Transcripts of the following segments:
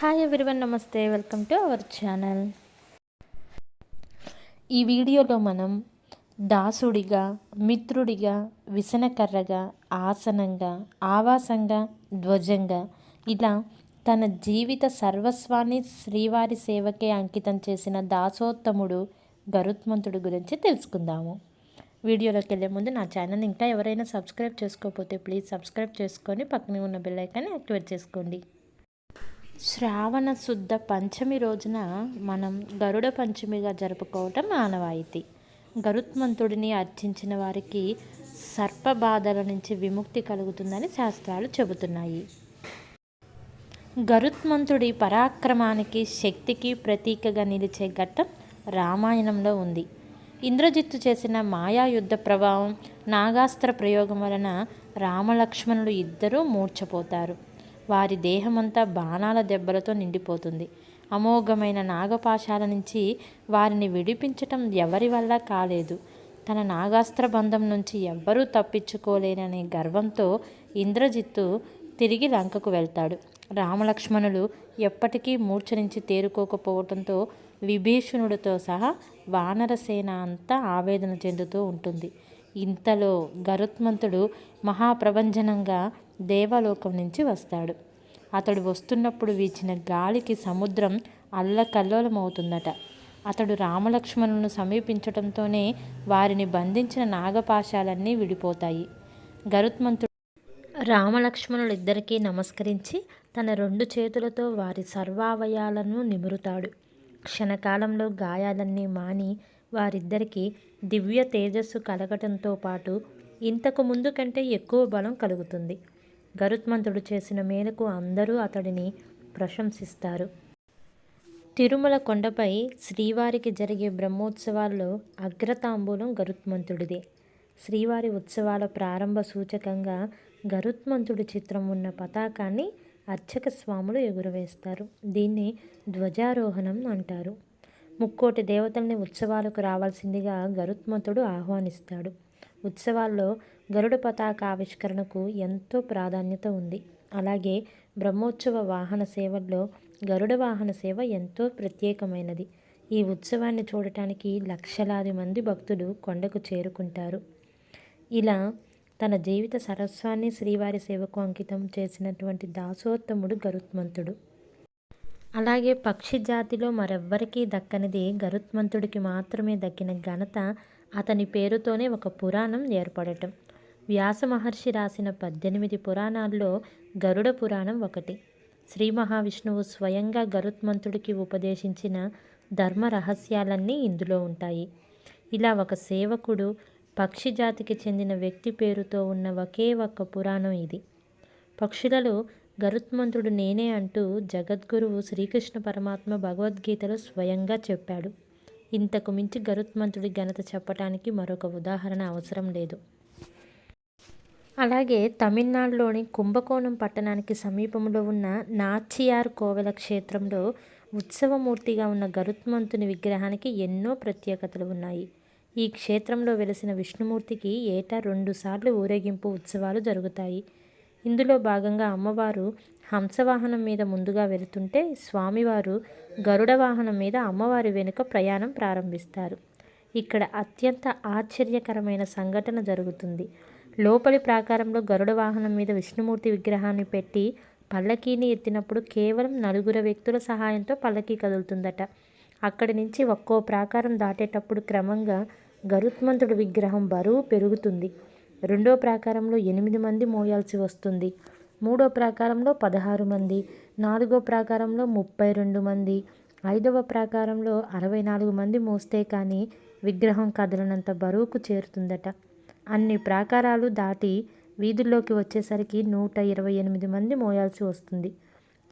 Hi everyone namaste welcome to our channel ఈ వీడియోలో మనం దాసుడిగా మిత్రుడిగా విసనకర్రగా ఆసనంగా ఆవాసంగా ధ్వజంగా ఇలా తన జీవిత సర్వస్వాన్ని శ్రీవారి సేవకే అంకితం చేసిన దాసోత్తముడు గరుత్మంతుడు గురించి తెలుసుకుందాము. వీడియోలోకి వెళ్ళే ముందు నా ఛానల్ ఇంకా ఎవరైనా సబ్స్క్రైబ్ చేసుకోకపోతే ప్లీజ్ సబ్స్క్రైబ్ చేసుకొని పక్కనే ఉన్న బెల్ ఐకాన్ని యాక్టివేట్ చేసుకోండి. శ్రావణ శుద్ధ పంచమి రోజున మనం గరుడ పంచమిగా జరుపుకోవటం ఆనవాయితీ. గరుత్మంతుడిని అర్చించిన వారికి సర్పబాధల నుంచి విముక్తి కలుగుతుందని శాస్త్రాలు చెబుతున్నాయి. గరుత్మంతుడి పరాక్రమానికి శక్తికి ప్రతీకగా నిలిచే ఘట్టం రామాయణంలో ఉంది. ఇంద్రజిత్తు చేసిన మాయా యుద్ధ ప్రభావం నాగాస్త్ర ప్రయోగం వలన రామలక్ష్మణులు ఇద్దరూ మూర్ఛపోతారు. వారి దేహమంతా బాణాల దెబ్బలతో నిండిపోతుంది. అమోఘమైన నాగపాశాల నుంచి వారిని విడిపించటం ఎవరి వల్ల కాలేదు. తన నాగాస్త్ర బంధం నుంచి ఎవ్వరూ తప్పించుకోలేననే గర్వంతో ఇంద్రజిత్తు తిరిగి లంకకు వెళ్తాడు. రామలక్ష్మణులు ఎప్పటికీ మూర్ఛ నుంచి తేరుకోకపోవడంతో విభీషణుడితో సహా వానరసేన అంతా ఆవేదన చెందుతూ ఉంటుంది. ఇంతలో గరుత్మంతుడు మహాప్రభంజనంగా దేవలోకం నుంచి వస్తాడు. అతడు వస్తున్నప్పుడు వీచిన గాలికి సముద్రం అల్లకల్లోలమవుతుందట. అతడు రామలక్ష్మణులను సమీపించటంతోనే వారిని బంధించిన నాగపాశాలన్నీ విడిపోతాయి. గరుత్మంతుడు రామలక్ష్మణులిద్దరికీ నమస్కరించి తన రెండు చేతులతో వారి సర్వావయాలను నిమురుతాడు. క్షణకాలంలో గాయాలన్నీ మాని వారిద్దరికీ దివ్య తేజస్సు కలగటంతో పాటు ఇంతకు ముందు కంటే ఎక్కువ బలం కలుగుతుంది. గరుత్మంతుడు చేసిన మేరకు అందరూ అతడిని ప్రశంసిస్తారు. తిరుమల కొండపై శ్రీవారికి జరిగే బ్రహ్మోత్సవాల్లో అగ్రతాంబూలం గరుత్మంతుడిదే. శ్రీవారి ఉత్సవాల ప్రారంభ సూచకంగా గరుత్మంతుడి చిత్రం ఉన్న పతాకాన్ని అర్చక స్వాములు ఎగురవేస్తారు. దీన్ని ధ్వజారోహణం అంటారు. ముక్కోటి దేవతల్ని ఉత్సవాలకు రావాల్సిందిగా గరుత్మంతుడు ఆహ్వానిస్తాడు. ఉత్సవాల్లో గరుడ పతాక ఆవిష్కరణకు ఎంతో ప్రాధాన్యత ఉంది. అలాగే బ్రహ్మోత్సవ వాహన సేవల్లో గరుడ వాహన సేవ ఎంతో ప్రత్యేకమైనది. ఈ ఉత్సవాన్ని చూడటానికి లక్షలాది మంది భక్తులు కొండకు చేరుకుంటారు. ఇలా తన జీవిత సరస్వాన్ని శ్రీవారి సేవకు అంకితం చేసినటువంటి దాసోత్తముడు గరుత్మంతుడు. అలాగే పక్షి జాతిలో మరెవ్వరికీ దక్కనిది గరుత్మంతుడికి మాత్రమే దక్కిన ఘనత అతని పేరుతోనే ఒక పురాణం ఏర్పడటం. వ్యాస మహర్షి రాసిన పద్దెనిమిది పురాణాల్లో గరుడ పురాణం ఒకటి. శ్రీ మహావిష్ణువు స్వయంగా గరుత్మంతుడికి ఉపదేశించిన ధర్మ రహస్యాలన్నీ ఇందులో ఉంటాయి. ఇలా ఒక సేవకుడు పక్షి జాతికి చెందిన వ్యక్తి పేరుతో ఉన్న ఒకే ఒక్క పురాణం ఇది. పక్షులలో గరుత్మంతుడు నేనే అంటూ జగద్గురువు శ్రీకృష్ణ పరమాత్మ భగవద్గీతలో స్వయంగా చెప్పాడు. ఇంతకు మించి గరుత్మంతుడి ఘనత చెప్పటానికి మరొక ఉదాహరణ అవసరం లేదు. అలాగే తమిళనాడులోని కుంభకోణం పట్టణానికి సమీపంలో ఉన్న నాచియార్ కోవెల క్షేత్రంలో ఉత్సవమూర్తిగా ఉన్న గరుత్మంతుని విగ్రహానికి ఎన్నో ప్రత్యేకతలు ఉన్నాయి. ఈ క్షేత్రంలో వెలిసిన విష్ణుమూర్తికి ఏటా రెండుసార్లు ఊరేగింపు ఉత్సవాలు జరుగుతాయి. ఇందులో భాగంగా అమ్మవారు హంసవాహనం మీద ముందుగా వెళుతుంటే స్వామివారు గరుడ వాహనం మీద అమ్మవారి వెనుక ప్రయాణం ప్రారంభిస్తారు. ఇక్కడ అత్యంత ఆశ్చర్యకరమైన సంఘటన జరుగుతుంది. లోపలి ప్రాకారంలో గరుడ వాహనం మీద విష్ణుమూర్తి విగ్రహాన్ని పెట్టి పల్లకీని ఎత్తినప్పుడు కేవలం నలుగురు వ్యక్తుల సహాయంతో పల్లకీ కదులుతుందట. అక్కడి నుంచి ఒక్కో ప్రాకారం దాటేటప్పుడు క్రమంగా గరుత్మంతుడి విగ్రహం బరువు పెరుగుతుంది. రెండో ప్రాకారంలో ఎనిమిది మంది మోయాల్సి వస్తుంది. మూడో ప్రాకారంలో పదహారు మంది నాలుగో ప్రాకారంలో ముప్పై రెండు మంది ఐదవ ప్రాకారంలో అరవై నాలుగు మంది మోస్తే కానీ విగ్రహం కదలనంత బరువుకు చేరుతుందట. అన్ని ప్రాకారాలు దాటి వీధుల్లోకి వచ్చేసరికి నూట ఇరవై ఎనిమిది మంది మోయాల్సి వస్తుంది.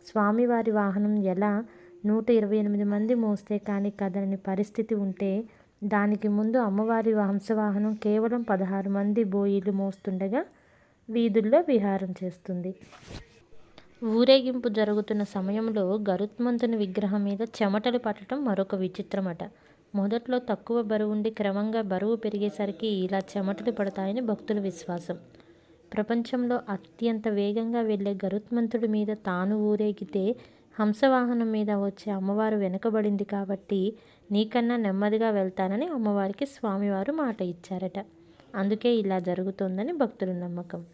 స్వామివారి వాహనం ఎలా నూట ఇరవై ఎనిమిది మంది మోస్తే కానీ కదలని పరిస్థితి ఉంటే దానికి ముందు అమ్మవారి వంశవాహనం కేవలం పదహారు మంది బోయిలు మోస్తుండగా వీధుల్లో విహారం చేస్తుంది. ఊరేగింపు జరుగుతున్న సమయంలో గరుత్మంతుని విగ్రహం మీద చెమటలు పట్టడం మరొక విచిత్రమట. మొదట్లో తక్కువ బరువు ఉండి క్రమంగా బరువు పెరిగేసరికి ఇలా చెమటలు పడతాయని భక్తుల విశ్వాసం. ప్రపంచంలో అత్యంత వేగంగా వెళ్ళే గరుత్మంతుడి మీద తాను ఊరేగితే హంసవాహనం మీద వచ్చే అమ్మవారు వెనుకబడింది కాబట్టి నీకన్నా నెమ్మదిగా వెళ్తానని అమ్మవారికి స్వామివారు మాట ఇచ్చారట. అందుకే ఇలా జరుగుతుందని భక్తుల నమ్మకం.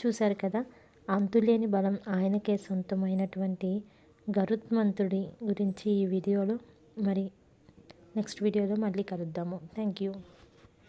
చూశారు కదా అంతులేని బలం ఆయనకే సొంతమైనటువంటి గరుత్మంతుడి గురించి ఈ వీడియోలో. మరి నెక్స్ట్ వీడియోలో మళ్ళీ కలుద్దాము. Thank you.